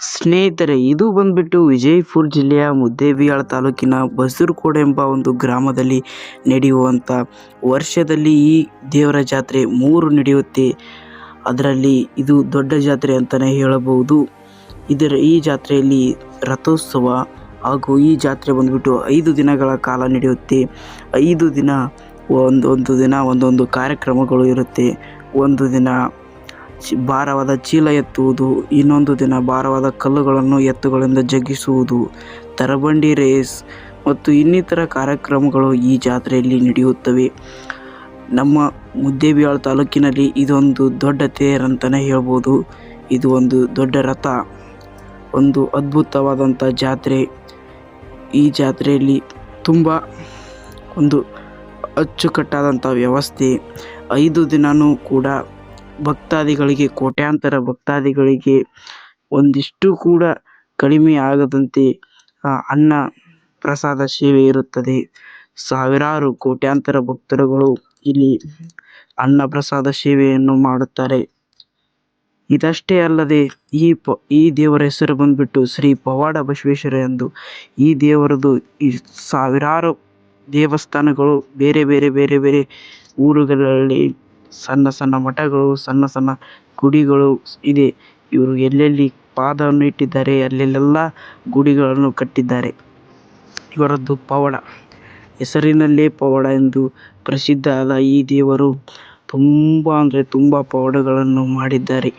ಸ್ನೇಹಿತರೆ, ಇದು ಬಂದ್ಬಿಟ್ಟು ವಿಜಯಪುರ ಜಿಲ್ಲೆಯ ಮುದ್ದೇಬಿಹಾಳ ತಾಲೂಕಿನ ಬಸೂರಕೋಡು ಎಂಬ ಒಂದು ಗ್ರಾಮದಲ್ಲಿ ನಡೆಯುವಂಥ ವರ್ಷದಲ್ಲಿ ಈ ದೇವರ ಜಾತ್ರೆ ಮೂರು ನಡೆಯುತ್ತೆ. ಅದರಲ್ಲಿ ಇದು ದೊಡ್ಡ ಜಾತ್ರೆ ಅಂತಲೇ ಹೇಳಬಹುದು. ಇದರ ಈ ಜಾತ್ರೆಯಲ್ಲಿ ರಥೋತ್ಸವ ಹಾಗೂ ಈ ಜಾತ್ರೆ ಬಂದುಬಿಟ್ಟು ಐದು ದಿನಗಳ ಕಾಲ ನಡೆಯುತ್ತೆ. ಐದು ದಿನ ಒಂದೊಂದು ದಿನ ಒಂದೊಂದು ಕಾರ್ಯಕ್ರಮಗಳು ಇರುತ್ತೆ. ಒಂದು ದಿನ ಭಾರವಾದ ಚೀಲ ಎತ್ತುವುದು, ಇನ್ನೊಂದು ದಿನ ಭಾರವಾದ ಕಲ್ಲುಗಳನ್ನು ಎತ್ತುಗಳಿಂದ ಜಗ್ಗಿಸುವುದು ತರಬಂಡಿ ರೇಸ್ ಮತ್ತು ಇನ್ನಿತರ ಕಾರ್ಯಕ್ರಮಗಳು ಈ ಜಾತ್ರೆಯಲ್ಲಿ ನಡೆಯುತ್ತವೆ. ನಮ್ಮ ಮುದ್ದೇಬಿಹಾಳ ತಾಲೂಕಿನಲ್ಲಿ ಇದೊಂದು ದೊಡ್ಡ ತೇರು ಅಂತಲೇ ಹೇಳ್ಬೋದು. ಇದು ಒಂದು ದೊಡ್ಡ ರಥ, ಒಂದು ಅದ್ಭುತವಾದಂಥ ಜಾತ್ರೆ. ಈ ಜಾತ್ರೆಯಲ್ಲಿ ತುಂಬ ಒಂದು ಅಚ್ಚುಕಟ್ಟಾದಂಥ ವ್ಯವಸ್ಥೆ. ಐದು ದಿನವೂ ಕೂಡ ಭಕ್ತಾದಿಗಳಿಗೆ, ಕೋಟ್ಯಾಂತರ ಭಕ್ತಾದಿಗಳಿಗೆ ಒಂದಿಷ್ಟು ಕೂಡ ಕಡಿಮೆ ಆಗದಂತೆ ಅನ್ನ ಪ್ರಸಾದ ಸೇವೆ ಇರುತ್ತದೆ. ಸಾವಿರಾರು ಕೋಟ್ಯಾಂತರ ಭಕ್ತರುಗಳು ಇಲ್ಲಿ ಅನ್ನ ಪ್ರಸಾದ ಸೇವೆಯನ್ನು ಮಾಡುತ್ತಾರೆ. ಇದಷ್ಟೇ ಅಲ್ಲದೆ, ಈ ಪ, ಈ ದೇವರ ಹೆಸರು ಬಂದುಬಿಟ್ಟು ಶ್ರೀ ಪವಾಡ ಬಸವೇಶ್ವರ ಎಂದು, ಈ ದೇವರದು ಈ ಸಾವಿರಾರು ದೇವಸ್ಥಾನಗಳು ಬೇರೆ ಬೇರೆ ಬೇರೆ ಬೇರೆ ಊರುಗಳಲ್ಲಿ ಸಣ್ಣ ಸಣ್ಣ ಮಠಗಳು, ಸಣ್ಣ ಸಣ್ಣ ಗುಡಿಗಳು ಇದೆ. ಇವರು ಎಲ್ಲೆಲ್ಲಿ ಪಾದವನ್ನು ಇಟ್ಟಿದ್ದಾರೆ, ಅಲ್ಲೆಲ್ಲೆಲ್ಲ ಗುಡಿಗಳನ್ನು ಕಟ್ಟಿದ್ದಾರೆ. ಇವರದ್ದು ಪವಾಡ. ಹೆಸರಿನಲ್ಲೇ ಪವಾಡ ಎಂದು ಪ್ರಸಿದ್ಧ ಆದ ಈ ದೇವರು ತುಂಬಾ ಅಂದರೆ ತುಂಬ ಪವಾಡಗಳನ್ನು ಮಾಡಿದ್ದಾರೆ.